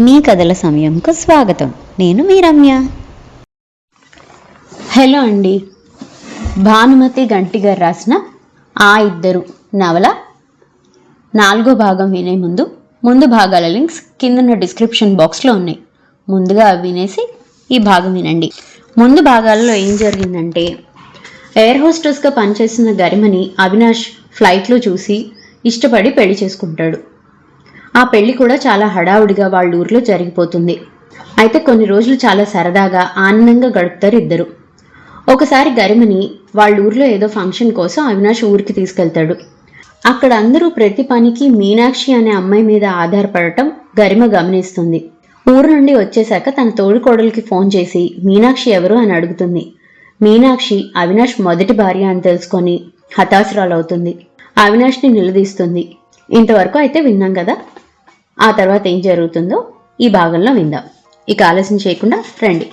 మీ కథల సమయంకు స్వాగతం. నేను మీ రమ్య హలో అండి. భానుమతి గంటి గారు రాసిన ఆ ఇద్దరు నవల నాలుగో భాగం వినే ముందు ముందు భాగాల లింక్స్ కిందన్న డిస్క్రిప్షన్ బాక్స్లో ఉన్నాయి. ముందుగా వినేసి ఈ భాగం వినండి. ముందు భాగాల్లో ఏం జరిగిందంటే ఎయిర్ హోస్టెస్గా పనిచేసిన గరిమని అవినాష్ ఫ్లైట్లో చూసి ఇష్టపడి పెళ్ళి చేసుకుంటాడు. ఆ పెళ్ళి కూడా చాలా హడావుడిగా వాళ్ళ ఊర్లో జరిగిపోతుంది. అయితే కొన్ని రోజులు చాలా సరదాగా ఆనందంగా గడుపుతారు ఇద్దరు. ఒకసారి గరిమని వాళ్ళ ఊర్లో ఏదో ఫంక్షన్ కోసం అవినాష్ ఊరికి తీసుకెళ్తాడు. అక్కడ అందరూ ప్రతి పనికి మీనాక్షి అనే అమ్మాయి మీద ఆధారపడటం గరిమ గమనిస్తుంది. ఊరు నుండి వచ్చేశాక తన తోడుకోడలికి ఫోన్ చేసి మీనాక్షి ఎవరు? అని అడుగుతుంది. మీనాక్షి అవినాష్ మొదటి భార్య అని తెలుసుకొని హతాశురాలవుతుంది. అవినాష్ని నిలదీస్తుంది. ఇంతవరకు అయితే విన్నాం కదా? ఆ తర్వాత ఏం జరుగుతుందో ఈ భాగంలో విందాం. ఇక ఆలస్యం చేయకుండా రండి.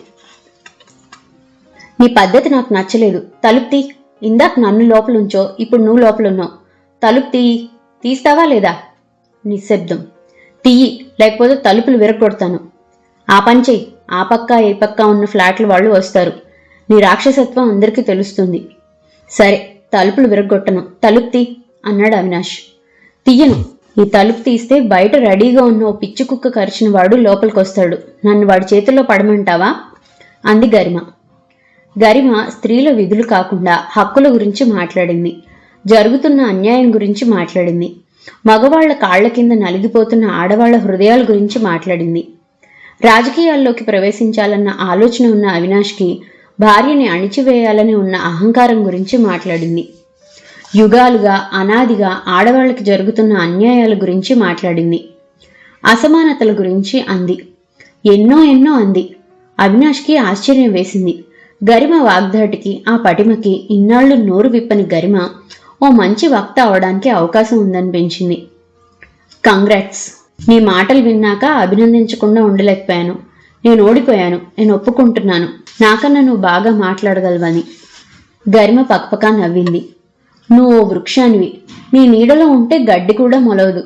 నీ పద్ధతి నాకు నచ్చలేదు. తలుపు తీ. ఇందాక నన్ను లోపల ఉంచో ఇప్పుడు నువ్వు లోపల ఉన్నావు. తలుపు తీయి తీస్తావా లేదా? నిశ్శబ్దం. తీయి. లేకపోతే తలుపులు విరగొడతాను ఆ పని చెయ్యి. ఆ పక్క ఏ పక్క ఉన్న ఫ్లాట్ల వాళ్ళు వస్తారు. నీ రాక్షసత్వం అందరికీ తెలుస్తుంది. సరే తలుపులు విరగొట్టను తలుపు తీ అన్నాడు అవినాష్. తీయను. ఈ తలుపు తీస్తే బయట రెడీగా ఉన్న ఓ పిచ్చి కుక్క కరిచిన వాడు లోపలికొస్తాడు. నన్ను వాడి చేతుల్లో పడమంటావా? అంది గరిమ. గరిమ స్త్రీల విధులు కాకుండా హక్కుల గురించి మాట్లాడింది. జరుగుతున్న అన్యాయం గురించి మాట్లాడింది. మగవాళ్ళ కాళ్ళ కింద నలిగిపోతున్న ఆడవాళ్ళ హృదయాల గురించి మాట్లాడింది. రాజకీయాల్లోకి ప్రవేశించాలన్న ఆలోచన ఉన్న అవినాష్కి భార్యని అణిచివేయాలని ఉన్న అహంకారం గురించి మాట్లాడింది. యుగాలుగా అనాదిగా ఆడవాళ్ళకి జరుగుతున్న అన్యాయాల గురించి మాట్లాడింది. అసమానతల గురించి అంది. ఎన్నో ఎన్నో అంది. అవినాష్కి ఆశ్చర్యం వేసింది. గరిమ వాగ్దాటికి ఆ పటిమకి ఇన్నాళ్ళు నోరు విప్పని గరిమ ఓ మంచి వక్త అవడానికి అవకాశం ఉందనిపించింది కంగ్రాట్స్! నీ మాటలు విన్నాక అభినందించకుండా ఉండలేకపోయాను. నేను ఓడిపోయాను. నేను ఒప్పుకుంటున్నాను. నాకన్నా నువ్వు బాగా మాట్లాడగలవని. గరిమ పక్కపక్క నవ్వింది. నువ్వు ఓ వృక్షానివి. నీ నీడలో ఉంటే గడ్డి కూడా మొలవదు.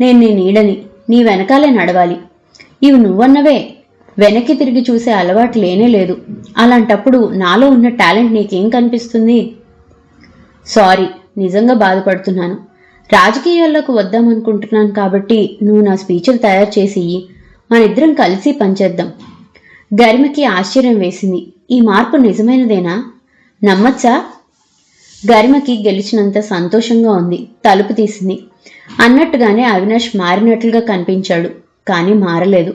నేను నీ నీడని నీ వెనకాలే నడవాలి. ఇవి నువ్వన్నవే. వెనక్కి తిరిగి చూసే అలవాటు లేనే లేదు. అలాంటప్పుడు నాలో ఉన్న టాలెంట్ నీకేం కనిపిస్తుంది? సారీ నిజంగా బాధపడుతున్నాను. రాజకీయాల్లోకి వద్దామనుకుంటున్నాను కాబట్టి నువ్వు నా స్పీచ్లు తయారు చేసి మన ఇద్దరం కలిసి పనిచేద్దాం గరిమకి ఆశ్చర్యం వేసింది. ఈ మార్పు నిజమైనదేనా? నమ్మచ్చా? గరిమకి గెలిచినంత సంతోషంగా ఉంది. తలుపు తీసింది. అన్నట్టుగానే అవినాష్ మారినట్లుగా కనిపించాడు కానీ మారలేదు.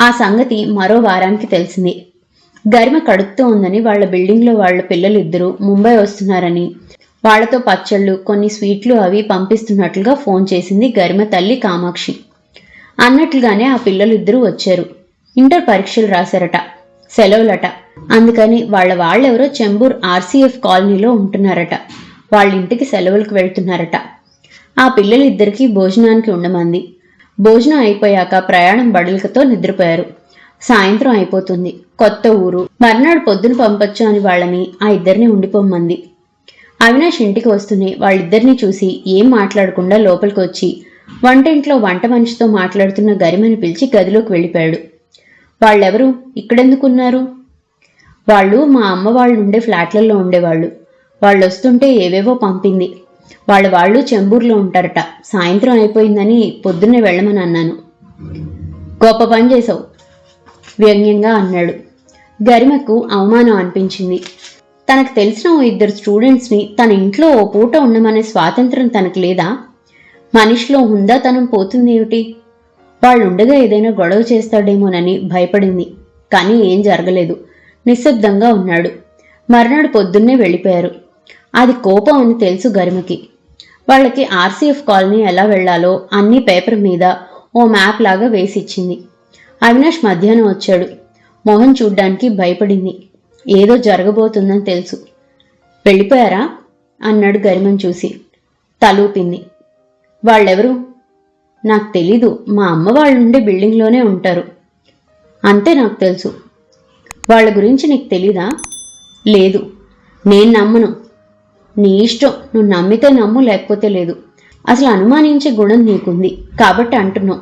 ఆ సంగతి మరో వారానికి తెలిసింది. గరిమ కడుపుతూ ఉందని వాళ్ళ బిల్డింగ్లో వాళ్ళ పిల్లలు ముంబై వస్తున్నారని వాళ్ళతో పచ్చళ్ళు కొన్ని స్వీట్లు అవి పంపిస్తున్నట్లుగా ఫోన్ చేసింది గరిమ తల్లి కామాక్షి. అన్నట్లుగానే ఆ పిల్లలిద్దరూ వచ్చారు. ఇంటర్ పరీక్షలు రాశారట సెలవులట. అందుకని వాళ్ళ వాళ్ళెవరో చెంబూర్ ఆర్సీఎఫ్ కాలనీలో ఉంటున్నారట. వాళ్ళ ఇంటికి సెలవులకు వెళ్తున్నారట. ఆ పిల్లలిద్దరికీ భోజనానికి ఉండమంది. భోజనం అయిపోయాక ప్రయాణం బడులకతో నిద్రపోయారు. సాయంత్రం అయిపోతుంది. కొత్త ఊరు. మర్నాడు పొద్దున పంపొచ్చు అని వాళ్ళని ఆ ఇద్దరిని ఉండిపోమ్మంది. అవినాష్ ఇంటికి వస్తూనే వాళ్ళిద్దరినీ చూసి ఏం మాట్లాడకుండా లోపలికి వచ్చి వంటింట్లో వంట మనిషితో మాట్లాడుతున్న గరిమని పిలిచి గదిలోకి వెళ్ళిపోయాడు. వాళ్ళెవరు? ఇక్కడెందుకున్నారు? వాళ్ళు మా అమ్మ వాళ్ళు ఉండే ఫ్లాట్లలో ఉండేవాళ్ళు. వాళ్ళు వస్తుంటే ఏవేవో పంపింది. వాళ్ళ వాళ్ళు చెంబూర్లో ఉంటారట. సాయంత్రం అయిపోయిందని పొద్దున్నే వెళ్ళమని అన్నాను. గొప్ప పని చేసావు వ్యంగ్యంగా అన్నాడు. గరిమకు అవమానం అనిపించింది. తనకు తెలిసిన ఓ ఇద్దరు స్టూడెంట్స్ని తన ఇంట్లో ఓ పూట ఉండమనే స్వాతంత్రం తనకు లేదా? మనిషిలో హుందాతనం పోతుందేమిటి వాళ్ళు ఉండగా ఏదైనా గొడవ చేస్తాడేమోనని భయపడింది. కానీ ఏం జరగలేదు. నిశ్శబ్దంగా ఉన్నాడు. మర్నాడు పొద్దున్నే వెళ్ళిపోయారు. అది కోపం అని తెలుసు గరిమకి. వాళ్ళకి ఆర్సీఎఫ్ కాలనీ ఎలా వెళ్ళాలో అన్ని పేపర్ మీద ఓ మ్యాప్ లాగా వేసిచ్చింది. అవినాష్ మధ్యాహ్నం వచ్చాడు. మొహం చూడ్డానికి భయపడింది. ఏదో జరగబోతుందని తెలుసు. వెళ్ళిపోయారా? అన్నాడు గరిమని చూసి. తలూపింది. వాళ్ళెవరు? నాకు తెలీదు. మా అమ్మ వాళ్ళు ఉండే బిల్డింగ్లోనే ఉంటారు. అంతే నాకు తెలుసు. వాళ్ళ గురించి నీకు తెలీదా? లేదు. నేను నమ్మను. నీ ఇష్టం. నువ్వు నమ్మితే నమ్ము లేకపోతే లేదు. అసలు అనుమానించే గుణం నీకుంది. కాబట్టి అంటున్నావు.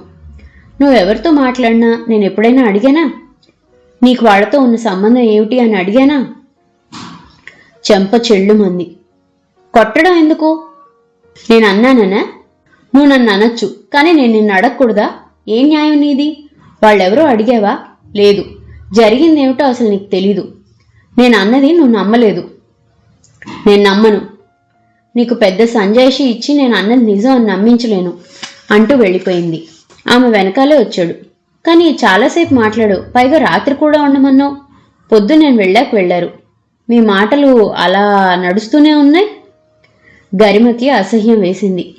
నువ్వెవరితో మాట్లాడినా నేను ఎప్పుడైనా అడిగానా? నీకు వాళ్ళతో ఉన్న సంబంధం ఏమిటి అని అడిగానా? చెంప చెల్లుమంది కొట్టడం ఎందుకు? నేను అన్నాననా? నువ్వు నన్ను అనొచ్చు. కానీ నేను నిన్ను అడగకూడదా? ఏం న్యాయం నీది? వాళ్ళెవరో అడిగావా? లేదు. జరిగిందేమిటో అసలు నీకు తెలీదు. నేను అన్నది నువ్వు నమ్మలేదు. నేను నమ్మను. నీకు పెద్ద సంజాయిషి ఇచ్చి నేను అన్నది నిజం అని నమ్మించలేను అంటూ వెళ్ళిపోయింది. ఆమె వెనకాలే వచ్చాడు. కానీ చాలాసేపు మాట్లాడు. పైగా రాత్రి కూడా ఉండమన్నావు. పొద్దు నేను వెళ్ళాక వెళ్ళారు. మీ మాటలు అలా నడుస్తూనే ఉన్నాయి? గరిమకి అసహ్యం వేసింది.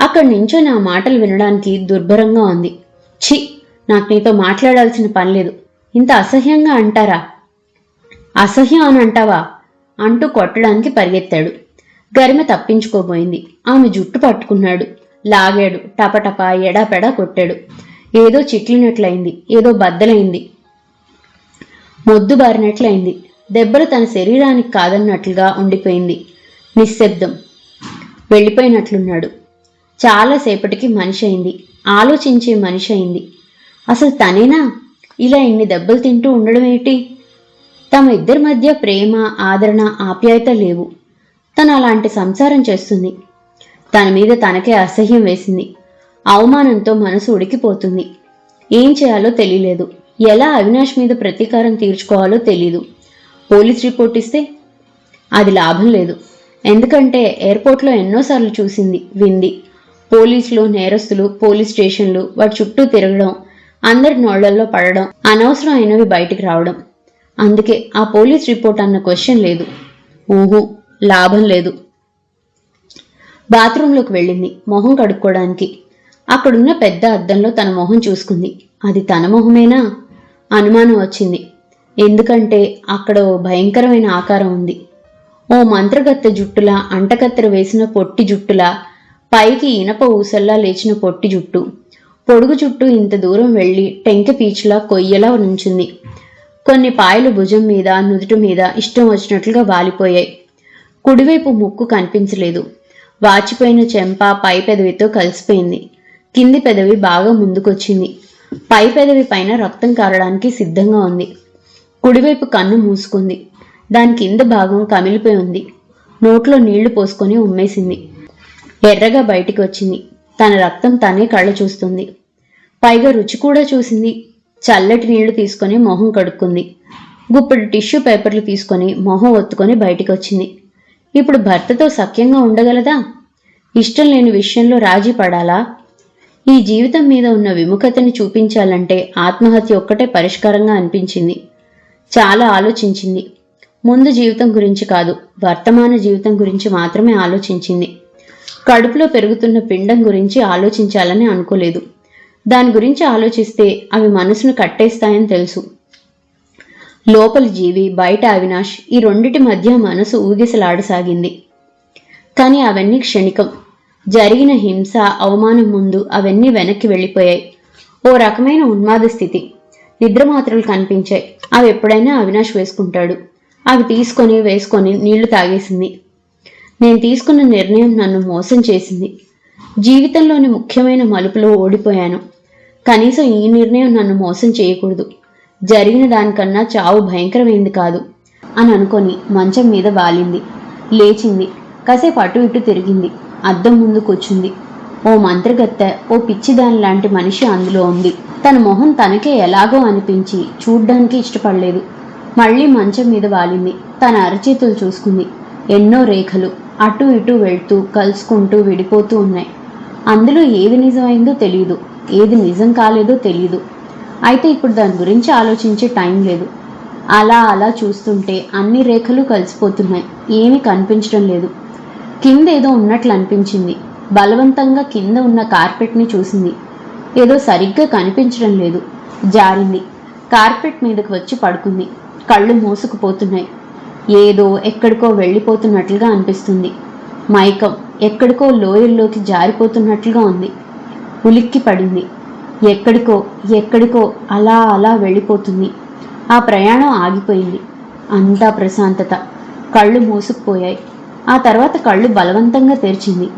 అక్కడి నుంచో నా మాటలు వినడానికి దుర్భరంగా ఉంది. ఛీ! నాకు నీతో మాట్లాడాల్సిన పని లేదు. ఇంత అసహ్యంగా అంటారా? అసహ్యం అని అంటావా? అంటూ కొట్టడానికి పరిగెత్తాడు. గరిమె తప్పించుకోబోయింది. ఆమె జుట్టు పట్టుకున్నాడు. లాగాడు. టపటప ఎడాపెడా కొట్టాడు. ఏదో చిట్లినట్లయింది. ఏదో బద్దలైంది. మొద్దు బారినట్లయింది. దెబ్బలు తన శరీరానికి కాదన్నట్లుగా ఉండిపోయింది. నిశ్శబ్దం. వెళ్ళిపోయినట్లున్నాడు. చాలాసేపటికి మనిషి అయింది. ఆలోచించే మనిషి అయింది. అసలు తనేనా? ఇలా ఇన్ని దెబ్బలు తింటూ ఉండడం ఏంటి? తమ ఇద్దరి మధ్య ప్రేమ ఆదరణ ఆప్యాయత లేవు. తను అలాంటి సంసారం చేస్తుంది. తన మీద తనకే అసహ్యం వేసింది. అవమానంతో మనసు ఉడికిపోతుంది. ఏం చేయాలో తెలియలేదు. ఎలా అవినాష్ మీద ప్రతీకారం తీర్చుకోవాలో తెలీదు. పోలీస్ రిపోర్ట్ ఇస్తే అది లాభం లేదు. ఎందుకంటే ఎయిర్పోర్ట్లో ఎన్నోసార్లు చూసింది వింది. పోలీసులు నేరస్తులు పోలీస్ స్టేషన్లు వాటి చుట్టూ తిరగడం అందరి నోళ్ళల్లో పడడం అనవసరం అయినవి బయటికి రావడం. అందుకే ఆ పోలీస్ రిపోర్ట్ అన్న క్వశ్చన్ లేదు. ఊహు లాభం లేదు. బాత్రూంలోకి వెళ్ళింది మొహం కడుక్కోవడానికి అక్కడున్న పెద్ద అద్దంలో తన మొహం చూసుకుంది. అది తన మొహమేనా? అనుమానం వచ్చింది. ఎందుకంటే అక్కడ ఓ భయంకరమైన ఆకారం ఉంది. ఓ మంత్రగత్తె జుట్టులా అంటకత్తెర వేసిన పొట్టి జుట్టులా పైకి ఇనప ఊసల్లా లేచిన పొట్టి జుట్టు. పొడుగు చుట్టూ ఇంత దూరం వెళ్ళి టెంక పీచులా కొయ్యలా నుంచింది. కొన్ని పాయలు భుజం మీద నుదుటి మీద ఇష్టం వచ్చినట్లుగా వాలిపోయాయి. కుడివైపు ముక్కు కనిపించలేదు. వాచిపోయిన చెంప పై పెదవితో కలిసిపోయింది. కింది పెదవి బాగా ముందుకొచ్చింది. పై పెదవి పైన రక్తం కారడానికి సిద్ధంగా ఉంది. కుడివైపు కన్ను మూసుకుంది. దాని కింద భాగం కమిలిపోయి ఉంది. నోట్లో నీళ్ళు పోసుకొని ఉమ్మేసింది. ఎర్రగా బయటికి వచ్చింది తన రక్తం తనే కళ్ళ చూస్తుంది. పైగా రుచి కూడా చూసింది. చల్లటి నీళ్ళు తీసుకొని మొహం కడుక్కుంది. గుప్పటి టిష్యూ పేపర్లు తీసుకొని మొహం ఒత్తుకొని బయటికి వచ్చింది ఇప్పుడు భర్తతో సఖ్యంగా ఉండగలదా? ఇష్టం లేని విషయంలో రాజీ పడాలా? ఈ జీవితం మీద ఉన్న విముఖతని చూపించాలంటే ఆత్మహత్య ఒక్కటే పరిష్కారంగా అనిపించింది. చాలా ఆలోచించింది. ముందు జీవితం గురించి కాదు వర్తమాన జీవితం గురించి మాత్రమే ఆలోచించింది. కడుపులో పెరుగుతున్న పిండం గురించి ఆలోచించాలని అనుకోలేదు. దాని గురించి ఆలోచిస్తే అవి మనసును కట్టేస్తాయని తెలుసు. లోపల జీవి బయట అవినాష్ ఈ రెండిటి మధ్య మనసు ఊగిసలాడసాగింది. కానీ అవన్నీ క్షణికం. జరిగిన హింస అవమానం ముందు అవన్నీ వెనక్కి వెళ్ళిపోయాయి. ఓ రకమైన ఉన్మాద స్థితి. నిద్రమాత్రలు కనిపించాయి. అవి ఎప్పుడైనా అవినాష్ వేసుకుంటాడు. అవి తీసుకొని వేసుకొని నీళ్ళు తాగేసింది. నేను తీసుకున్న నిర్ణయం నన్ను మోసం చేసింది. జీవితంలోని ముఖ్యమైన మలుపులో ఓడిపోయాను. కనీసం ఈ నిర్ణయం నన్ను మోసం చేయకూడదు. జరిగిన దానికన్నా చావు భయంకరమైంది కాదు అని అనుకొని మంచం మీద వాలింది. లేచింది. కాసేపు అటు ఇటు తిరిగింది. అద్దం ముందు కూర్చుంది. ఓ మంత్రగత్త ఓ పిచ్చిదాని లాంటి మనిషి అందులో ఉంది. తన మొహం తనకే ఎలాగో అనిపించి చూడ్డానికి ఇష్టపడలేదు. మళ్ళీ మంచం మీద వాలింది. తన అరచేతులు చూసుకుంది. ఎన్నో రేఖలు అటు ఇటు వెళ్తూ కలుసుకుంటూ విడిపోతూ ఉన్నాయి. అందులో ఏది నిజమైందో తెలియదు ఏది నిజం కాలేదో తెలియదు అయితే ఇప్పుడు దాని గురించి ఆలోచించే టైం లేదు. అలా అలా చూస్తుంటే అన్ని రేఖలు కలిసిపోతున్నాయి. ఏమీ కనిపించడం లేదు. కింద ఏదో ఉన్నట్లు అనిపించింది. బలవంతంగా కింద ఉన్న కార్పెట్ని చూసింది. ఏదో సరిగ్గా కనిపించడం లేదు. జారింది. కార్పెట్ మీదకి వచ్చి పడుకుంది. కళ్ళు మూసుకుపోతున్నాయి. ఏదో ఎక్కడికో వెళ్ళిపోతున్నట్లుగా అనిపిస్తుంది. మైకం ఎక్కడికో లోయల్లోకి జారిపోతున్నట్లుగా ఉంది. ఉలిక్కి పడింది ఎక్కడికో ఎక్కడికో అలా అలా వెళ్ళిపోతుంది. ఆ ప్రయాణం ఆగిపోయింది. అంతా ప్రశాంతత. కళ్ళు మూసుకుపోయాయి. ఆ తర్వాత కళ్ళు బలవంతంగా తెరిచింది.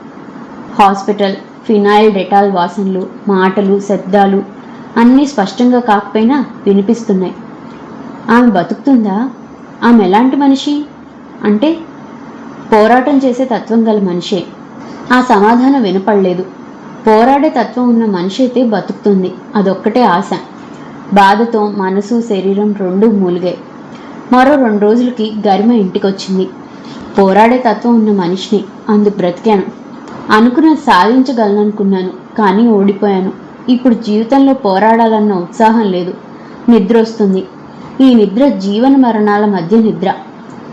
హాస్పిటల్ ఫినాయిల్ డెటాల్ వాసనలు మాటలు శబ్దాలు అన్నీ స్పష్టంగా కాకపోయినా వినిపిస్తున్నాయి. ఆమె బతుకుతుందా? ఆమె ఎలాంటి మనిషి? అంటే పోరాటం చేసే తత్వం గల మనిషే. ఆ సమాధానం వినపడలేదు. పోరాడే తత్వం ఉన్న మనిషి అయితే బతుకుతుంది. అదొక్కటే ఆశ. బాధతో మనసు శరీరం రెండు మూలిగాయి. మరో రెండు రోజులకి గరిమ ఇంటికొచ్చింది. పోరాడే తత్వం ఉన్న మనిషిని అందుకు బ్రతికాను. అనుకున్నది సాధించగలననుకున్నాను కానీ ఓడిపోయాను. ఇప్పుడు జీవితంలో పోరాడాలన్న ఉత్సాహం లేదు. నిద్ర వస్తుంది ఈ నిద్ర జీవన మరణాల మధ్య నిద్ర.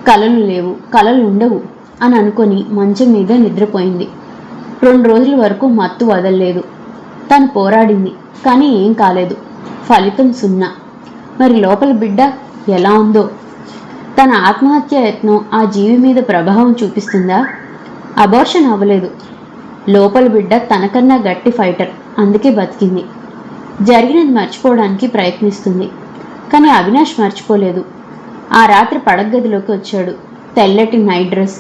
కలలు లేవు కలలు ఉండవు అని అనుకొని మంచం మీద నిద్రపోయింది. రెండు రోజుల వరకు మత్తు వదలలేదు. తను పోరాడింది కానీ ఏం కాలేదు. ఫలితం సున్నా. మరి లోపల బిడ్డ ఎలా ఉందో? తన ఆత్మహత్య యత్నం ఆ జీవి మీద ప్రభావం చూపిస్తుందా? అబార్షన్ అవ్వలేదు. లోపల బిడ్డ తనకన్నా గట్టి ఫైటర్ అందుకే బతికింది. జరిగినది మర్చిపోవడానికి ప్రయత్నిస్తుంది కానీ అవినాష్ మర్చిపోలేదు. ఆ రాత్రి పడగదిలోకి వచ్చాడు. తెల్లటి నైట్ డ్రెస్.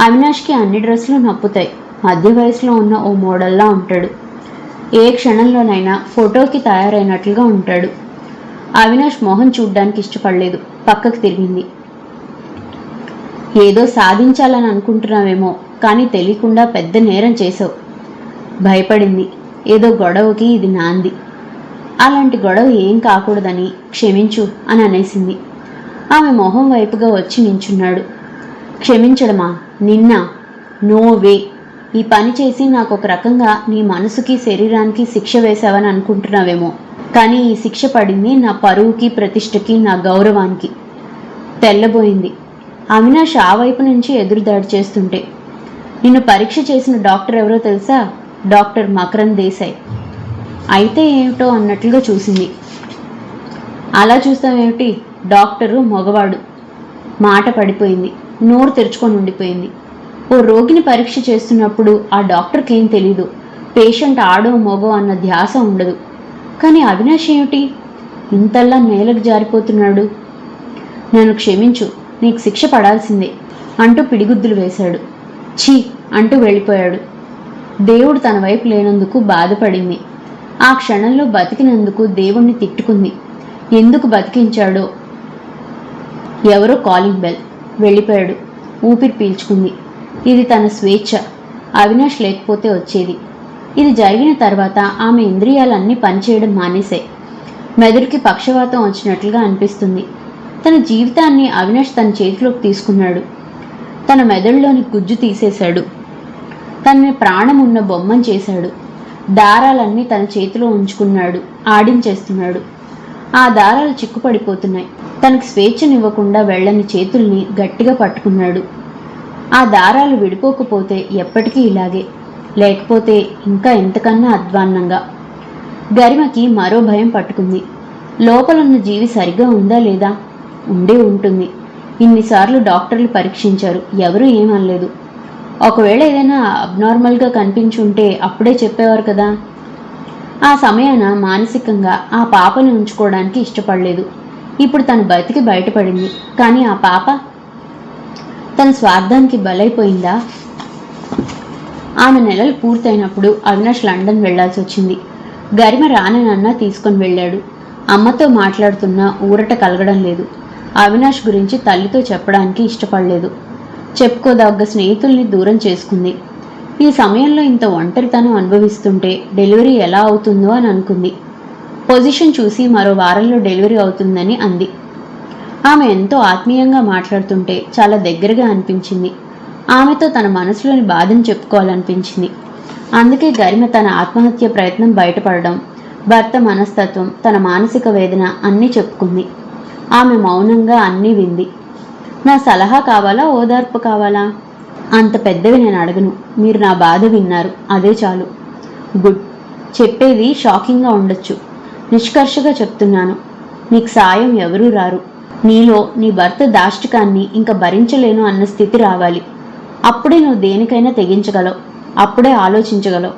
అవినాష్కి అన్ని డ్రెస్సులు నప్పుతాయి. మధ్య వయసులో ఉన్న ఓ మోడల్లా ఉంటాడు. ఏ క్షణంలోనైనా ఫోటోకి తయారైనట్లుగా ఉంటాడు. అవినాష్ మొహం చూడ్డానికి ఇష్టపడలేదు. పక్కకు తిరిగింది. ఏదో సాధించాలని అనుకుంటున్నావేమో కానీ తెలియకుండా పెద్ద నేరం చేసావు భయపడింది. ఏదో గొడవకి ఇది నాంది. అలాంటి గొడవ ఏం కాకూడదని క్షమించు అని అనేసింది. ఆమె మొహం వైపుగా వచ్చి నించున్నాడు. క్షమించడమా? నిన్న? No way. ఈ పని చేసి నాకు ఒక రకంగా నీ మనసుకి శరీరానికి శిక్ష వేశావని అనుకుంటున్నావేమో. కానీ ఈ శిక్ష పడింది నా పరువుకి ప్రతిష్టకి నా గౌరవానికి. తెల్లబోయింది. అవినాష్ ఆ వైపు నుంచి ఎదురుదాడి చేస్తుంటే నిన్ను పరీక్ష చేసిన డాక్టర్ ఎవరో తెలుసా? డాక్టర్ మకరన్ దేశాయ్. అయితే ఏమిటో అన్నట్లుగా చూసింది. అలా చూస్తావేమిటి డాక్టరు మగవాడు. మాట పడిపోయింది. నోరు తెరుచుకొని ఉండిపోయింది. ఓ రోగిని పరీక్ష చేస్తున్నప్పుడు ఆ డాక్టర్కి ఏం తెలీదు. పేషెంట్ ఆడో మగో అన్న ధ్యాస ఉండదు. కానీ అవినాష్ ఏమిటి? ఇంతల్లా నేలకు జారిపోతున్నాడు. నన్ను క్షమించు నీకు శిక్ష పడాల్సిందే అంటూ పిడిగుద్దులు వేశాడు. ఛీ అంటూ వెళ్ళిపోయాడు. దేవుడు తన వైపు లేనందుకు బాధపడింది. ఆ క్షణంలో బతికినందుకు దేవుణ్ణి తిట్టుకుంది. ఎందుకు బతికించాడో? ఎవరో కాలింగ్ బెల్. వెళ్ళిపోయాడు. ఊపిరి పీల్చుకుంది. ఇది తన స్వేచ్ఛ. అవినాష్ లేకపోతే వచ్చేది. ఇది జరిగిన తర్వాత ఆమె ఇంద్రియాలన్నీ పనిచేయడం మానేశాయి మెదడుకి పక్షవాతం వచ్చినట్లుగా అనిపిస్తుంది. తన జీవితాన్ని అవినాష్ తన చేతిలోకి తీసుకున్నాడు. తన మెదడులోని గుజ్జు తీసేశాడు. తనని ప్రాణం ఉన్న బొమ్మను చేశాడు. దారాలన్నీ తన చేతిలో ఉంచుకున్నాడు. ఆడించేస్తున్నాడు. ఆ దారాలు చిక్కుపడిపోతున్నాయి. తనకు స్వేచ్ఛనివ్వకుండా వెళ్ళని చేతుల్ని గట్టిగా పట్టుకున్నాడు. ఆ దారాలు విడిపోకపోతే ఎప్పటికీ ఇలాగే. లేకపోతే ఇంకా ఎంతకన్నా అధ్వాన్నంగా. గరిమకి మరో భయం పట్టుకుంది. లోపలున్న జీవి సరిగ్గా ఉందా లేదా? ఉండే ఉంటుంది. ఇన్నిసార్లు డాక్టర్లు పరీక్షించారు. ఎవరూ ఏమనలేదు ఒకవేళ ఏదైనా అబ్నార్మల్గా కనిపించుంటే అప్పుడే చెప్పేవారు కదా. ఆ సమయాన మానసికంగా ఆ పాపని ఉంచుకోవడానికి ఇష్టపడలేదు. ఇప్పుడు తను బతికి బయటపడింది. కానీ ఆ పాప తన స్వార్థానికి బలైపోయిందా? ఆమె నెలలు పూర్తయినప్పుడు అవినాష్ లండన్ వెళ్ళాల్సి వచ్చింది. గరిమ రానన్న తీసుకొని వెళ్ళాడు. అమ్మతో మాట్లాడుతున్నా ఊరట కలగడం లేదు. అవినాష్ గురించి తల్లితో చెప్పడానికి ఇష్టపడలేదు. చెప్పుకోదగ్గ స్నేహితుల్ని దూరం చేసుకుంది. ఈ సమయంలో ఇంత ఒంటరితనం అనుభవిస్తుంటే డెలివరీ ఎలా అవుతుందో అని అనుకుంది. పొజిషన్ చూసి మరో వారంలో డెలివరీ అవుతుందని అంది. ఆమె ఎంతో ఆత్మీయంగా మాట్లాడుతుంటే చాలా దగ్గరగా అనిపించింది. ఆమెతో తన మనసులోని బాధను చెప్పుకోవాలనిపించింది. అందుకే గరిమ తన ఆత్మహత్య ప్రయత్నం బయటపడడం భర్త మనస్తత్వం తన మానసిక వేదన అన్నీ చెప్పుకుంది. ఆమె మౌనంగా అన్నీ వింది. నా సలహా కావాలా ఓదార్పు కావాలా? అంత పెద్దవి నేను అడగను. మీరు నా బాధ విన్నారు. అదే చాలు. గుడ్. చెప్పేది షాకింగ్గా ఉండొచ్చు. నిష్కర్షగా చెప్తున్నాను. నీకు సాయం ఎవరూ రారు. నీలో నీ భర్త దాష్టికాన్ని ఇంకా భరించలేను అన్న స్థితి రావాలి. అప్పుడే నువ్వు దేనికైనా తెగించగలవు. అప్పుడే ఆలోచించగలవు.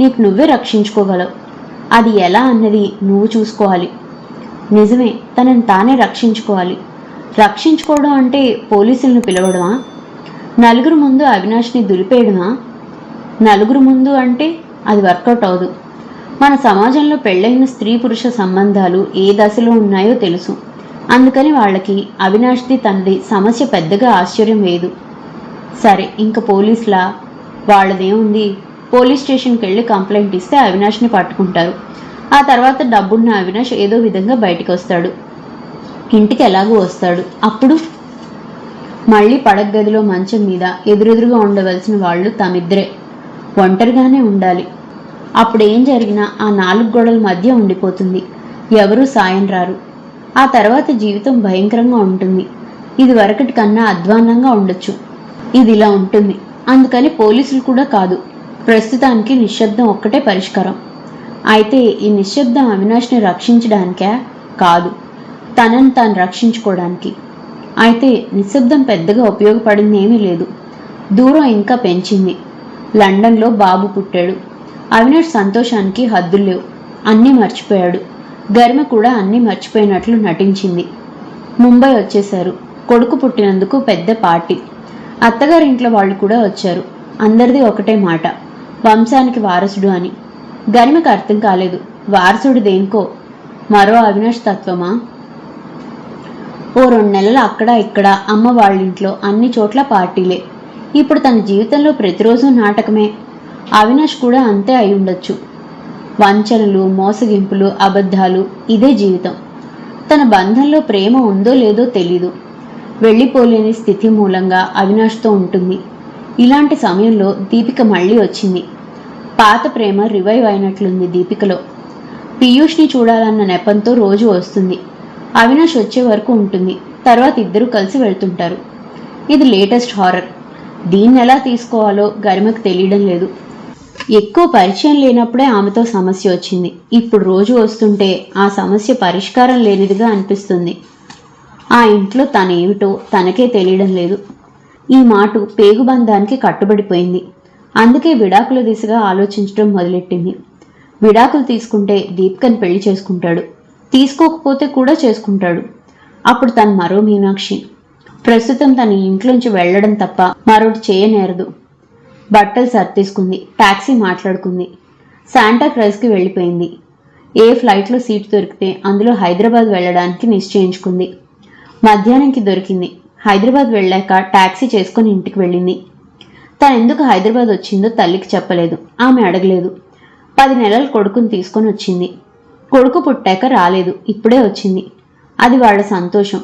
నీకు నువ్వే రక్షించుకోగలవు. అది ఎలా అన్నది నువ్వు చూసుకోవాలి. నిజమే తనని తానే రక్షించుకోవాలి. రక్షించుకోవడం అంటే పోలీసులను పిలవడమా? నలుగురు ముందు అవినాష్ని దులిపేయడమా? నలుగురు ముందు అంటే అది వర్కౌట్ అవదు మన సమాజంలో పెళ్ళైన స్త్రీ పురుష సంబంధాలు ఏ దశలో ఉన్నాయో తెలుసు. అందుకని వాళ్ళకి అవినాష్ది తనది సమస్య పెద్దగా ఆశ్చర్యం లేదు. సరే ఇంక పోలీసులా? వాళ్ళదేముంది? పోలీస్ స్టేషన్కి వెళ్ళి కంప్లైంట్ ఇస్తే అవినాష్ని పట్టుకుంటారు. ఆ తర్వాత డబ్బున్న అవినాష్ ఏదో విధంగా బయటికి వస్తాడు ఇంటికి ఎలాగూ వస్తాడు. అప్పుడు మళ్ళీ పడక గదిలో మంచం మీద ఎదురెదురుగా ఉండవలసిన వాళ్ళు తమిద్దరే. ఒంటరిగానే ఉండాలి. అప్పుడు ఏం జరిగినా ఆ నాలుగు గోడల మధ్య ఉండిపోతుంది. ఎవరూ సాయం రారు. ఆ తర్వాత జీవితం భయంకరంగా ఉంటుంది. ఇది వరకటి కన్నా అధ్వాన్నంగా ఉండొచ్చు. ఇది ఇలా ఉంటుంది. అందుకని పోలీసులు కూడా కాదు. ప్రస్తుతానికి నిశ్శబ్దం ఒక్కటే పరిష్కారం. అయితే ఈ నిశ్శబ్దం అవినాష్ని రక్షించడానికే? కాదు. తనని తాను రక్షించుకోవడానికి. అయితే నిశ్శబ్దం పెద్దగా ఉపయోగపడింది ఏమీ లేదు. దూరం ఇంకా పెంచింది. లండన్లో బాబు పుట్టాడు. అవినాష్ సంతోషానికి హద్దులు లేవు. అన్నీ మర్చిపోయాడు. గరిమ కూడా అన్నీ మర్చిపోయినట్లు నటించింది. ముంబై వచ్చేశారు. కొడుకు పుట్టినందుకు పెద్ద పార్టీ. అత్తగారింట్లో వాళ్ళు కూడా వచ్చారు. అందరిది ఒకటే మాట. వంశానికి వారసుడు అని. గరిమకు అర్థం కాలేదు. వారసుడు దేనికో? మరో అవినాష్ తత్వమా? ఓ రెండు నెలలు అక్కడ ఇక్కడ అమ్మ వాళ్ళ ఇంట్లో అన్ని చోట్ల పార్టీలే. ఇప్పుడు తన జీవితంలో ప్రతిరోజు నాటకమే. అవినాష్ కూడా అంతే అయి ఉండొచ్చు. వంచనలు మోసగింపులు అబద్ధాలు ఇదే జీవితం. తన బంధంలో ప్రేమ ఉందో లేదో తెలీదు. వెళ్ళిపోలేని స్థితి మూలంగా అవినాష్తో ఉంటుంది. ఇలాంటి సమయంలో దీపిక మళ్ళీ వచ్చింది. పాత ప్రేమ రివైవ్ అయినట్లుంది దీపికలో. పీయూష్ని చూడాలన్న నెపంతో రోజు వస్తుంది. అవినాష్ వచ్చే వరకు ఉంటుంది. తర్వాత ఇద్దరు కలిసి వెళ్తుంటారు. ఇది లేటెస్ట్ హారర్. దీన్ని ఎలా తీసుకోవాలో గరిమకు తెలియడం లేదు. ఎక్కువ పరిచయం లేనప్పుడే ఆమెతో సమస్య వచ్చింది. ఇప్పుడు రోజు వస్తుంటే ఆ సమస్య పరిష్కారం లేనిదిగా అనిపిస్తుంది. ఆ ఇంట్లో తనేమిటో తనకే తెలియడం లేదు. ఈ మాట పేగుబంధానికి కట్టుబడిపోయింది. అందుకే విడాకుల దిశగా ఆలోచించడం మొదలెట్టింది. విడాకులు తీసుకుంటే దీపికను పెళ్ళి చేసుకుంటాడు. తీసుకోకపోతే కూడా చేసుకుంటాడు. అప్పుడు తను మరో మీనాక్షి. ప్రస్తుతం తన ఇంట్లోంచి వెళ్ళడం తప్ప మరొకటి చేయనేరదు. బట్టలు సర్దేసుకుంది టాక్సీ మాట్లాడుకుంది. శాంటా క్రైస్కి వెళ్ళిపోయింది. ఏ ఫ్లైట్లో సీట్ దొరికితే అందులో హైదరాబాద్ వెళ్ళడానికి నిశ్చయించుకుంది. మధ్యాహ్నంకి దొరికింది. హైదరాబాద్ వెళ్ళాక టాక్సీ చేసుకుని ఇంటికి వెళ్ళింది. తను ఎందుకు హైదరాబాద్ వచ్చిందో తల్లికి చెప్పలేదు. ఆమె అడగలేదు. పది నెలలు కొడుకుని తీసుకొని వచ్చింది. కొడుకు పుట్టాక రాలేదు. ఇప్పుడే వచ్చింది. అది వాళ్ళ సంతోషం.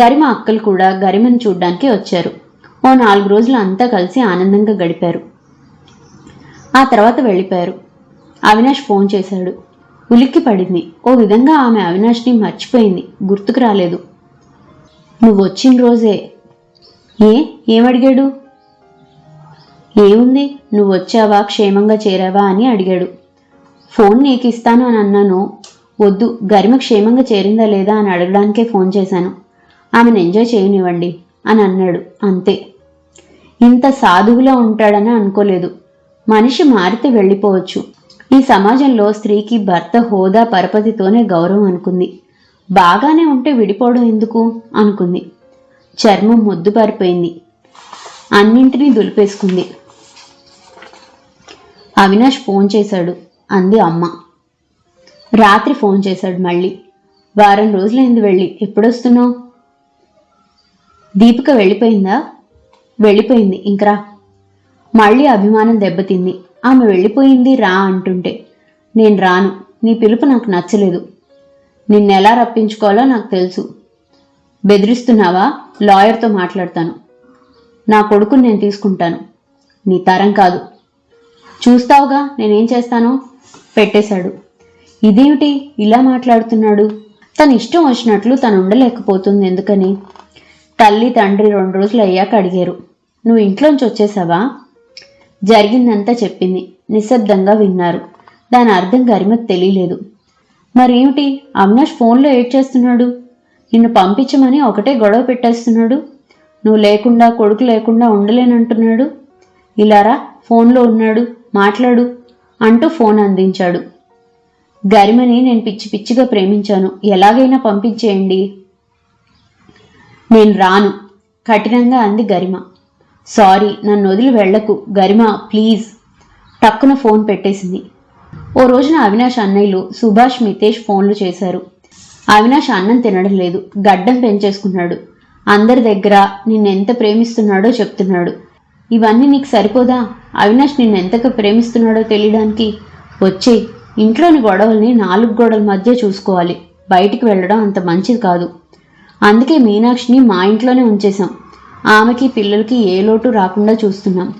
గరిమ అక్కలు కూడా గరిమను చూడ్డానికి వచ్చారు. ఓ నాలుగు రోజులు అంతా కలిసి ఆనందంగా గడిపారు. ఆ తర్వాత వెళ్ళిపోయారు. అవినాష్ ఫోన్ చేశాడు. ఉలిక్కి పడింది. ఓ విధంగా ఆమె అవినాష్ని మర్చిపోయింది. గుర్తుకు రాలేదు. నువ్వు వచ్చిన రోజే. ఏ? ఏమడిగాడు ఏముంది? నువ్వు వచ్చావా? క్షేమంగా చేరావా? అని అడిగాడు. ఫోన్ నీకు ఇస్తాను అని అన్నాను. వద్దు. గరిమ క్షేమంగా చేరిందా లేదా అని అడగడానికే ఫోన్ చేశాను. ఆమెను ఎంజాయ్ చేయనివ్వండి అని అన్నాడు. అంతే. ఇంత సాధువులా ఉంటాడని అనుకోలేదు. మనిషి మారితే వెళ్ళిపోవచ్చు. ఈ సమాజంలో స్త్రీకి భర్త హోదా పరపతితోనే గౌరవం అనుకుంది. బాగానే ఉంటే విడిపోవడం ఎందుకు? అనుకుంది. చర్మం ముద్దుపారిపోయింది అన్నింటినీ దులిపేసుకుంది. అవినాష్ ఫోన్ చేశాడు. అంది అమ్మ. రాత్రి ఫోన్ చేశాడు మళ్ళీ. వారం రోజులైంది వెళ్ళి. ఎప్పుడొస్తున్నావు? దీపిక వెళ్ళిపోయిందా? వెళ్ళిపోయింది. ఇంకరా మళ్ళీ అభిమానం దెబ్బతింది. ఆమె వెళ్ళిపోయింది రా అంటుంటే. నేను రాను. నీ పిలుపు నాకు నచ్చలేదు. నిన్నెలా రప్పించుకోవాలో నాకు తెలుసు. బెదిరిస్తున్నావా? లాయర్తో మాట్లాడతాను. నా కొడుకుని నేను తీసుకుంటాను. నీ తరం కాదు. చూస్తావుగా నేనేం చేస్తానో? పెట్టేశాడు. ఇదేమిటి ఇలా మాట్లాడుతున్నాడు? తన ఇష్టం వచ్చినట్లు తను ఉండలేకపోతుంది ఎందుకని? తల్లి తండ్రి రెండు రోజులు అయ్యాక అడిగారు. నువ్వు ఇంట్లోంచి వచ్చేసావా? జరిగిందంతా చెప్పింది. నిశ్శబ్దంగా విన్నారు. దాని అర్థం గరిమకు తెలియలేదు. మరేమిటి? అవినాష్ ఫోన్లో ఏడ్ చేస్తున్నాడు. నిన్ను పంపించమని ఒకటే గొడవ పెట్టేస్తున్నాడు. నువ్వు లేకుండా కొడుకు లేకుండా ఉండలేనంటున్నాడు. ఇలారా? ఫోన్లో ఉన్నాడు. మాట్లాడు అంటూ ఫోన్ అందించాడు. గరిమని నేను పిచ్చి పిచ్చిగా ప్రేమించాను. ఎలాగైనా పంపించేయండి. నేను రాను. కఠినంగా అంది గరిమ. సారీ నన్ను వదిలి వెళ్ళకు గరిమ ప్లీజ్. టక్కున ఫోన్ పెట్టేసింది. ఓ రోజున అవినాష్ అన్నయ్యలు సుభాష్ మితేష్ ఫోన్లు చేశారు. అవినాష్ అన్నం తినడం లేదు. గడ్డం పెంచేసుకున్నాడు. అందరి దగ్గర నిన్నెంత ప్రేమిస్తున్నాడో చెప్తున్నాడు. ఇవన్నీ నీకు సరిపోదా? అవినాష్ నిన్నెంతగా ప్రేమిస్తున్నాడో తెలియడానికి? వచ్చే ఇంట్లోని గొడవల్ని నాలుగు గోడల మధ్య చూసుకోవాలి. బయటికి వెళ్ళడం అంత మంచిది కాదు. అందుకే మీనాక్షిని మా ఇంట్లోనే ఉంచేశాం. ఆమెకి పిల్లలకి ఏ లోటు రాకుండా చూస్తున్నాం.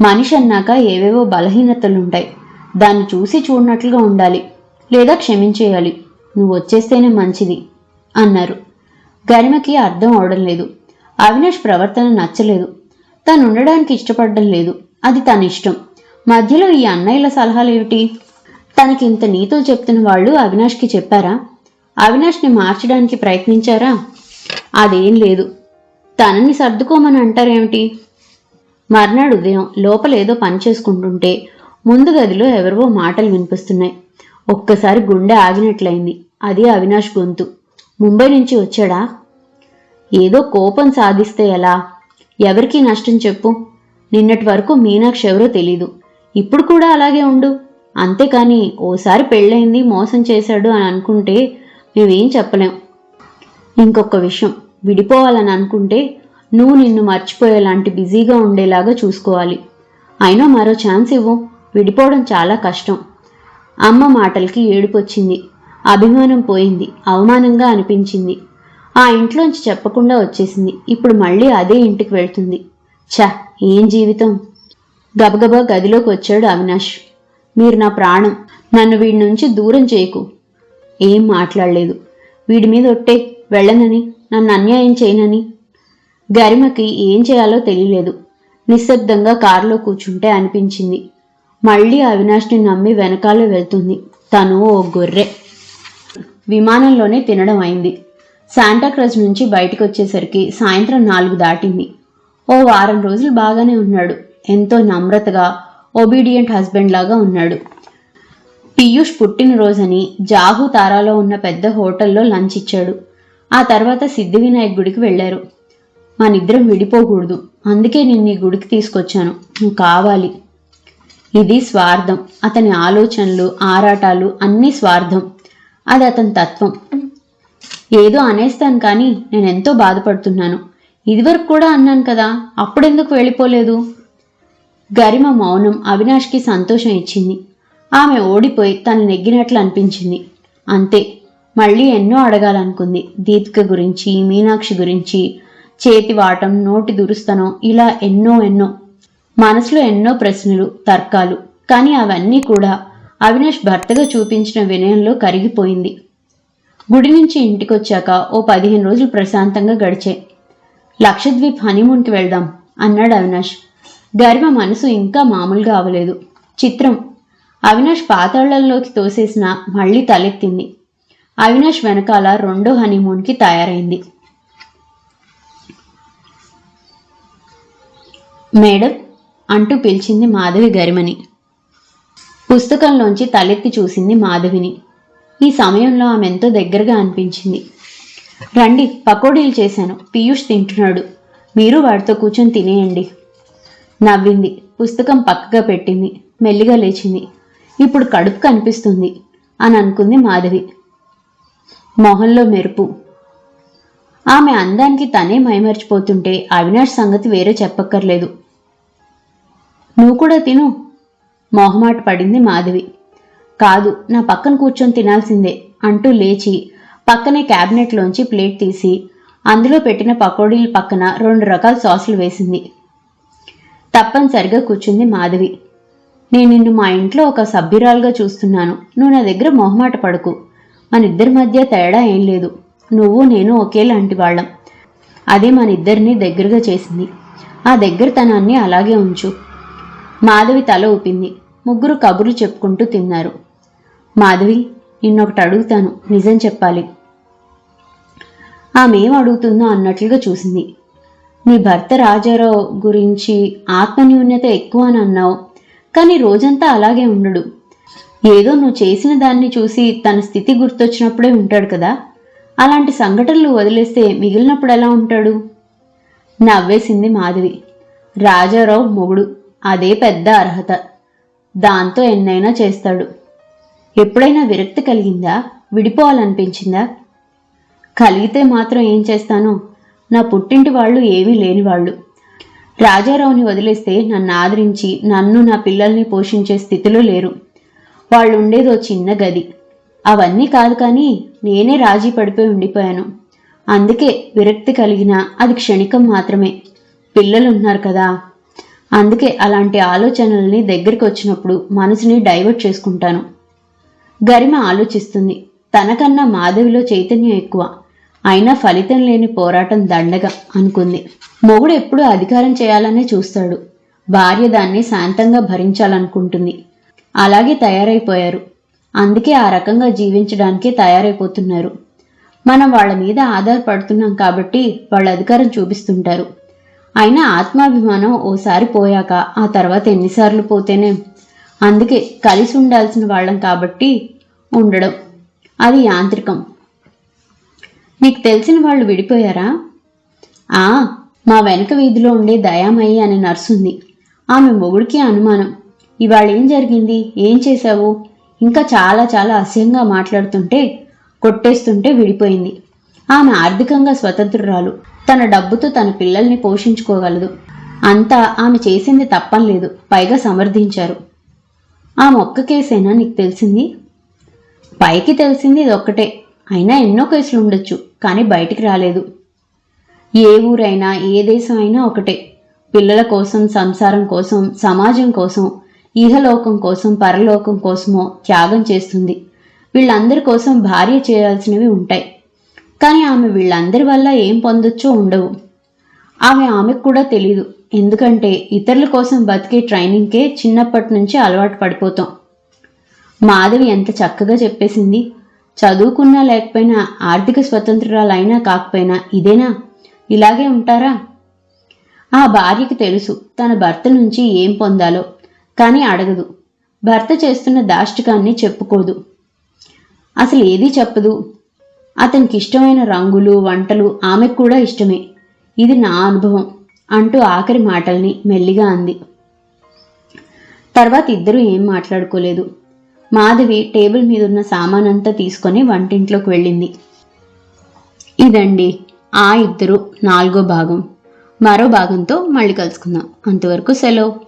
మనిషి అన్నాక ఏవేవో బలహీనతలుంటాయి. దాన్ని చూసి చూడనట్లుగా ఉండాలి. లేదా క్షమించేయాలి. నువ్వు వచ్చేస్తేనే మంచిది అన్నారు. గరిమకి అర్థం అవడం లేదు. అవినాష్ ప్రవర్తన నచ్చలేదు. తను ఉండడానికి ఇష్టపడడం లేదు. అది తన ఇష్టం. మధ్యలో ఈ అన్నయ్యల సలహాలు ఏమిటి తనకి ఇంత నీతులు చెప్తున్న వాళ్ళు అవినాష్కి చెప్పారా? అవినాష్ని మార్చడానికి ప్రయత్నించారా? అదేం లేదు. తనని సర్దుకోమని అంటారేమిటి? మర్నాడు ఉదయం లోపల ఏదో పని చేసుకుంటుంటే ముందు గదిలో ఎవరివో మాటలు వినిపిస్తున్నాయి. ఒక్కసారి గుండె ఆగినట్లయింది. అది అవినాష్ గొంతు. ముంబై నుంచి వచ్చాడా? ఏదో కోపం సాధిస్తే ఎలా? ఎవరికీ నష్టం చెప్పు. నిన్నటి వరకు మీనాక్షి ఎవరో తెలీదు. ఇప్పుడు కూడా అలాగే ఉండు. అంతేకాని ఓసారి పెళ్ళయింది మోసం చేశాడు అని అనుకుంటే మేమేం చెప్పలేం. ఇంకొక విషయం. విడిపోవాలని అనుకుంటే నువ్వు నిన్ను మర్చిపోయేలాంటి బిజీగా ఉండేలాగా చూసుకోవాలి. అయినా మరో ఛాన్స్ ఇవ్వు. విడిపోవడం చాలా కష్టం. అమ్మ మాటలకి ఏడుపొచ్చింది. అభిమానం పోయింది. అవమానంగా అనిపించింది. ఆ ఇంట్లోంచి చెప్పకుండా వచ్చేసింది. ఇప్పుడు మళ్ళీ అదే ఇంటికి వెళ్తుంది. ఛ ఏం జీవితం? గబగబా గదిలోకి వచ్చాడు అవినాష్. మీరు నా ప్రాణం. నన్ను వీడి నుంచి దూరం చేయకు. ఏం మాట్లాడలేదు. వీడి మీద ఒట్టే. వెళ్ళనని. నన్ను అన్యాయం చేయనని? గరిమకి ఏం చేయాలో తెలియలేదు. నిశ్శబ్దంగా కారులో కూర్చుంటే అనిపించింది. మళ్ళీ అవినాష్ని నమ్మి వెనకాలే వెళ్తుంది. తను ఓ గొర్రె. విమానంలోనే తినడం అయింది. శాంటాక్రజ్ నుంచి బయటకు వచ్చేసరికి సాయంత్రం నాలుగు దాటింది. ఓ వారం రోజులు బాగానే ఉన్నాడు. ఎంతో నమ్రతగా ఒబీడియంట్ హస్బెండ్ లాగా ఉన్నాడు. పీయూష్ పుట్టినరోజని జాహు తారాలో ఉన్న పెద్ద హోటల్లో లంచ్ ఇచ్చాడు. ఆ తర్వాత సిద్ధివినాయక్ గుడికి వెళ్ళారు. మనిద్దరం విడిపోకూడదు. అందుకే నిన్ను ఈ గుడికి తీసుకొచ్చాను. నువ్వు కావాలి. ఇది స్వార్థం. అతని ఆలోచనలు ఆరాటాలు అన్నీ స్వార్థం. అది అతని తత్వం. ఏదో అనేస్తాను కానీ నేను ఎంతో బాధపడుతున్నాను. ఇదివరకు కూడా అన్నాను కదా అప్పుడెందుకు వెళ్ళిపోలేదు? గరిమ మౌనం అవినాష్కి సంతోషం ఇచ్చింది. ఆమె ఓడిపోయి తను నెగ్గినట్లు అనిపించింది. అంతే. మళ్ళీ ఎన్నో అడగాలనుకుంది. దీపిక గురించి మీనాక్షి గురించి చేతి వాటం నోటి దురుస్తనం ఇలా ఎన్నో ఎన్నో. మనసులో ఎన్నో ప్రశ్నలు తర్కాలు. కానీ అవన్నీ కూడా అవినాష్ భర్తగా చూపించిన వినయంలో కరిగిపోయింది. గుడి నుంచి ఇంటికొచ్చాక ఓ పదిహేను రోజులు ప్రశాంతంగా గడిచాయి. లక్షద్వీప్ హనీమూన్కి వెళ్దాం అన్నాడు అవినాష్. గర్వ మనసు ఇంకా మామూలుగా అవలేదు. చిత్రం. అవినాష్ పాతాళ్ళలోకి తోసేసిన మళ్ళీ తలెత్తింది. అవినాష్ వెనకాల రెండో హనీమూన్కి తయారైంది. మేడం అంటూ పిలిచింది మాధవి గరిమని. పుస్తకంలోంచి తలెత్తి చూసింది మాధవిని. ఈ సమయంలో ఆమె ఎంతో దగ్గరగా అనిపించింది. రండి పకోడీలు చేశాను. పీయూష్ తింటున్నాడు. మీరు వాడితో కూర్చొని తినేయండి. నవ్వింది. పుస్తకం పక్కగా పెట్టింది. మెల్లిగా లేచింది. ఇప్పుడు కడుపు కనిపిస్తుంది అని అనుకుంది మాధవి. మొహంలో మెరుపు. ఆమె అందానికి తనే మైమర్చిపోతుంటే అవినాష్ సంగతి వేరే చెప్పక్కర్లేదు. నువ్వు కూడా తిను. మొహమాట పడింది మాధవి. కాదు నా పక్కన కూర్చొని తినాల్సిందే అంటూ లేచి పక్కనే క్యాబినెట్లోంచి ప్లేట్ తీసి అందులో పెట్టిన పకోడీల పక్కన రెండు రకాల సాసులు వేసింది. తప్పనిసరిగా కూర్చుంది మాధవి. నేను నిన్ను మా ఇంట్లో ఒక సభ్యురాలుగా చూస్తున్నాను. నువ్వు నా దగ్గర మొహమాట పడకు. మన ఇద్దరి మధ్య తేడా ఏం లేదు. నువ్వు నేను ఒకేలాంటి వాళ్ళం. అదే మన ఇద్దరిని దగ్గరగా చేసింది. ఆ దగ్గరతనాన్ని అలాగే ఉంచు. మాధవి తల ఊపింది. ముగ్గురు కబుర్లు చెప్పుకుంటూ తిన్నారు. మాధవి నిన్నొకటి అడుగుతాను. నిజం చెప్పాలి. ఆమె ఏం అడుగుతుందో అన్నట్లుగా చూసింది. నీ భర్త రాజారావు గురించి ఆత్మన్యూన్యత ఎక్కువ అని అన్నావు. కానీ రోజంతా అలాగే ఉండడు. ఏదో నువ్వు చేసిన దాన్ని చూసి తన స్థితి గుర్తొచ్చినప్పుడే ఉంటాడు కదా. అలాంటి సంఘటనలు వదిలేస్తే మిగిలినప్పుడు ఎలా ఉంటాడు? నవ్వేసింది మాధవి. రాజారావు మొగుడు. అదే పెద్ద అర్హత. దాంతో ఎన్నైనా చేస్తాడు. ఎప్పుడైనా విరక్తి కలిగిందా? విడిపోవాలనిపించిందా? కలిగితే మాత్రం ఏం చేస్తాను? నా పుట్టింటి వాళ్ళు ఏమీ లేని వాళ్ళు. రాజారావుని వదిలేస్తే నన్ను ఆదరించి నన్ను నా పిల్లల్ని పోషించే స్థితిలో లేరు. వాళ్ళు ఉండేదో చిన్న గది. అవన్నీ కాదు కానీ నేనే రాజీ పడిపోయి ఉండిపోయాను. అందుకే విరక్తి కలిగిన అది క్షణికం మాత్రమే. పిల్లలు ఉన్నారు కదా. అందుకే అలాంటి ఆలోచనల్ని దగ్గరికి వచ్చినప్పుడు మనసుని డైవర్ట్ చేసుకుంటాను. గరిమ ఆలోచిస్తుంది. తనకన్నా మాధవిలో చైతన్యం ఎక్కువ. అయినా ఫలితం లేని పోరాటం దండగ అనుకుంది. మొగుడు ఎప్పుడు అధికారం చేయాలనే చూస్తాడు. భార్య దాన్ని శాంతంగా భరించాలనుకుంటుంది. అలాగే తయారైపోయారు. అందుకే ఆ రకంగా జీవించడానికి తయారైపోతున్నారు. మనం వాళ్ళ మీద ఆధారపడుతున్నాం కాబట్టి వాళ్ళ అధికారం చూపిస్తుంటారు. అయినా ఆత్మాభిమానం ఓసారి పోయాక ఆ తర్వాత ఎన్నిసార్లు పోతేనే? అందుకే కలిసి ఉండాల్సిన వాళ్ళం కాబట్టి ఉండడం. అది యాంత్రికం. నీకు తెలిసిన వాళ్ళు విడిపోయారా? ఆ మా వెనక వీధిలో ఉండే దయామయ్యి అనే నర్సు ఉంది ఆమె మొగుడికి అనుమానం. ఇవాళ ఏం జరిగింది? ఏం చేశావు? ఇంకా చాలా చాలా అసహ్యంగా మాట్లాడుతుంటే కొట్టేస్తుంటే విడిపోయింది. ఆమె ఆర్థికంగా స్వతంత్రురాలు. తన డబ్బుతో తన పిల్లల్ని పోషించుకోగలదు. అంతా ఆమె చేసింది తప్పనిలేదు. పైగా సమర్థించారు. ఆమె ఒక్క కేసేనా నీకు తెలిసింది? పైకి తెలిసింది ఇది ఒక్కటే అయినా ఎన్నో కేసులు ఉండొచ్చు కానీ బయటికి రాలేదు. ఏ ఊరైనా ఏ దేశం అయినా ఒకటే. పిల్లల కోసం సంసారం కోసం సమాజం కోసం ఇహలోకం కోసం పరలోకం కోసమో త్యాగం చేస్తుంది. వీళ్ళందరి కోసం భార్య చేయాల్సినవి ఉంటాయి. కానీ ఆమె వీళ్ళందరి వల్ల ఏం పొందొచ్చో ఉండవు. ఆమె ఆమెకు కూడా తెలియదు ఎందుకంటే ఇతరుల కోసం బతికే ట్రైనింగ్కే చిన్నప్పటి నుంచి అలవాటు పడిపోతాం. మాధవి ఎంత చక్కగా చెప్పేసింది. చదువుకున్నా లేకపోయినా ఆర్థిక స్వతంత్రాలైనా కాకపోయినా ఇదేనా? ఇలాగే ఉంటారా? ఆ భార్యకి తెలుసు తన భర్త నుంచి ఏం పొందాలో. కానీ అడగదు. భర్త చేస్తున్న దాష్టికాన్ని చెప్పుకోదు. అసలు ఏదీ చెప్పదు. అతనికి ఇష్టమైన రంగులు వంటలు ఆమెకు కూడా ఇష్టమే. ఇది నా అనుభవం అంటూ ఆఖరి మాటల్ని మెల్లిగా అంది. తర్వాత ఇద్దరూ ఏం మాట్లాడుకోలేదు. మాధవి టేబుల్ మీద ఉన్న సామానంతా తీసుకొని వంటింట్లోకి వెళ్ళింది. ఇదండి ఆ ఇద్దరు నాలుగో భాగం. మరో భాగంతో మళ్ళీ కలుసుకుందాం. అంతవరకు సెలవు.